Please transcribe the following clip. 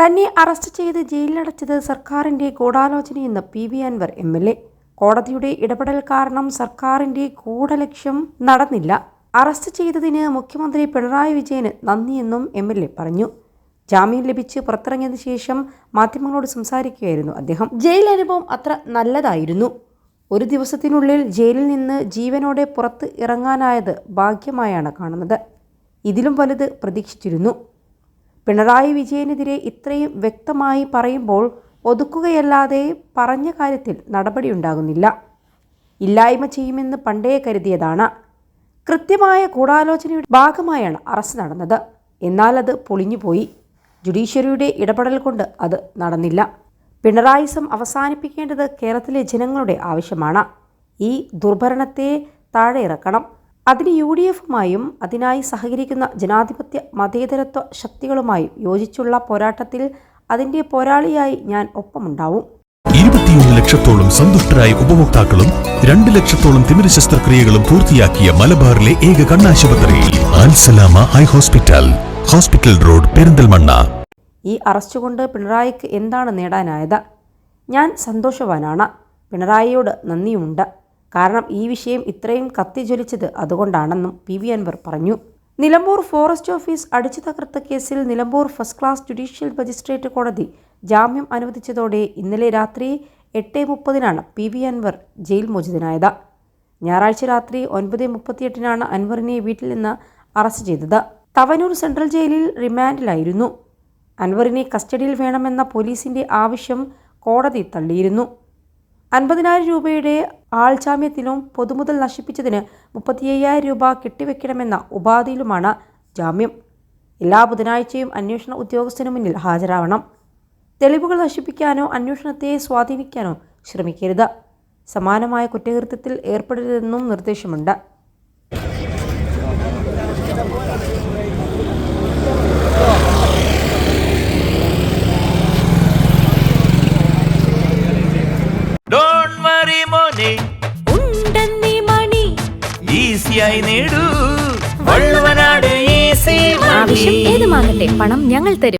തന്നെ അറസ്റ്റ് ചെയ്ത് ജയിലിലടച്ചത് സർക്കാരിന്റെ ഗൂഢാലോചനയെന്ന് P V Anvar M L A. കോടതിയുടെ ഇടപെടൽ കാരണം സർക്കാരിന്റെ ഗൂഢലക്ഷ്യം നടന്നില്ല. അറസ്റ്റ് ചെയ്തതിന് മുഖ്യമന്ത്രി പിണറായി വിജയന് നന്ദിയെന്നും എം എൽ എ പറഞ്ഞു. ജാമ്യം ലഭിച്ച് പുറത്തിറങ്ങിയതിനു ശേഷം മാധ്യമങ്ങളോട് സംസാരിക്കുകയായിരുന്നു അദ്ദേഹം. ജയിൽ അനുഭവം അത്ര നല്ലതായിരുന്നു. ഒരു ദിവസത്തിനുള്ളിൽ ജയിലിൽ നിന്ന് ജീവനോടെ പുറത്ത് ഇറങ്ങാനായത് ഭാഗ്യമായാണ് കാണുന്നത്. ഇതിലും വലുത് പ്രതീക്ഷിച്ചിരുന്നു. പിണറായി വിജയനെതിരെ ഇത്രയും വ്യക്തമായി പറയുമ്പോൾ ഒതുക്കുകയല്ലാതെ പറഞ്ഞ കാര്യത്തിൽ നടപടിയുണ്ടാകുന്നില്ല. ഇല്ലായ്മ ചെയ്യുമെന്ന് പണ്ടേ കരുതിയതാണ്. കൃത്യമായ ഗൂഢാലോചനയുടെ ഭാഗമായാണ് അറസ്റ്റ് നടന്നത്. എന്നാൽ അത് പൊളിഞ്ഞുപോയി. ജുഡീഷ്യറിയുടെ ഇടപെടൽ കൊണ്ട് അത് നടന്നില്ല. പിണറായിസം അവസാനിപ്പിക്കേണ്ടത് കേരളത്തിലെ ജനങ്ങളുടെ ആവശ്യമാണ്. ഈ ദുർഭരണത്തെ താഴെ ഇറക്കണം അതിന് യു ഡി എഫുമായും അതിനായി സഹകരിക്കുന്ന ജനാധിപത്യ മതേതരത്വ ശക്തികളുമായും യോജിച്ചുള്ള പോരാട്ടത്തിൽ അതിന്റെ പോരാളിയായി ഞാൻ ഒപ്പമുണ്ടാവും. ഇരുപത്തിയൊന്ന് ലക്ഷത്തോളം സന്തുഷ്ടരായ ഉപഭോക്താക്കളും രണ്ട് ലക്ഷത്തോളം തിമിര ശസ്ത്രക്രിയകളും പൂർത്തിയാക്കിയ മലബാറിലെ ഏക കണ്ണാശുപത്രി Alsalama eye hospital hospital road Perinthalmanna. ഈ അറസ്റ്റ് കൊണ്ട് പിണറായിക്ക് എന്താണ് നേടാനായത്? ഞാൻ സന്തോഷവാനാണ്. പിണറായിയോട് നന്ദിയുമുണ്ട്. കാരണം ഈ വിഷയം ഇത്രയും കത്തിജ്വലിച്ചത് അതുകൊണ്ടാണെന്നും പി വി അൻവർ പറഞ്ഞു. നിലമ്പൂർ ഫോറസ്റ്റ് ഓഫീസ് അടിച്ചു തകർത്ത കേസിൽ Nilambur first class judicial magistrate കോടതി ജാമ്യം അനുവദിച്ചതോടെ ഇന്നലെ രാത്രി എട്ട് മുപ്പതിനാണ് പി വി അൻവർ ജയിൽ മോചിതനായത്. ഞായറാഴ്ച രാത്രി ഒൻപത് മുപ്പത്തിയെട്ടിനാണ് അൻവറിനെ വീട്ടിൽ നിന്ന് അറസ്റ്റ് ചെയ്തത്. തവനൂർ സെൻട്രൽ ജയിലിൽ റിമാൻഡിലായിരുന്നു. അൻവറിനെ കസ്റ്റഡിയിൽ വേണമെന്ന പോലീസിന്റെ ആവശ്യം കോടതി തള്ളിയിരുന്നു. അൻപതിനായിരം രൂപയുടെ ആൾജാമ്യത്തിലും പൊതുമുതൽ നശിപ്പിച്ചതിന് മുപ്പത്തി അയ്യായിരം രൂപ കെട്ടിവെക്കണമെന്ന ഉപാധിയിലുമാണ് ജാമ്യം. എല്ലാ ബുധനാഴ്ചയും അന്വേഷണ ഉദ്യോഗസ്ഥന് മുന്നിൽ ഹാജരാവണം. തെളിവുകൾ നശിപ്പിക്കാനോ അന്വേഷണത്തെ സ്വാധീനിക്കാനോ ശ്രമിക്കരുത്. സമാനമായ കുറ്റകൃത്യത്തിൽ ഏർപ്പെടരുതെന്നും നിർദ്ദേശമുണ്ട്. നേടൂ. വള്ളുവനാട് ആവശ്യം ഏതുമാകട്ടെ പണം ഞങ്ങൾ തരും.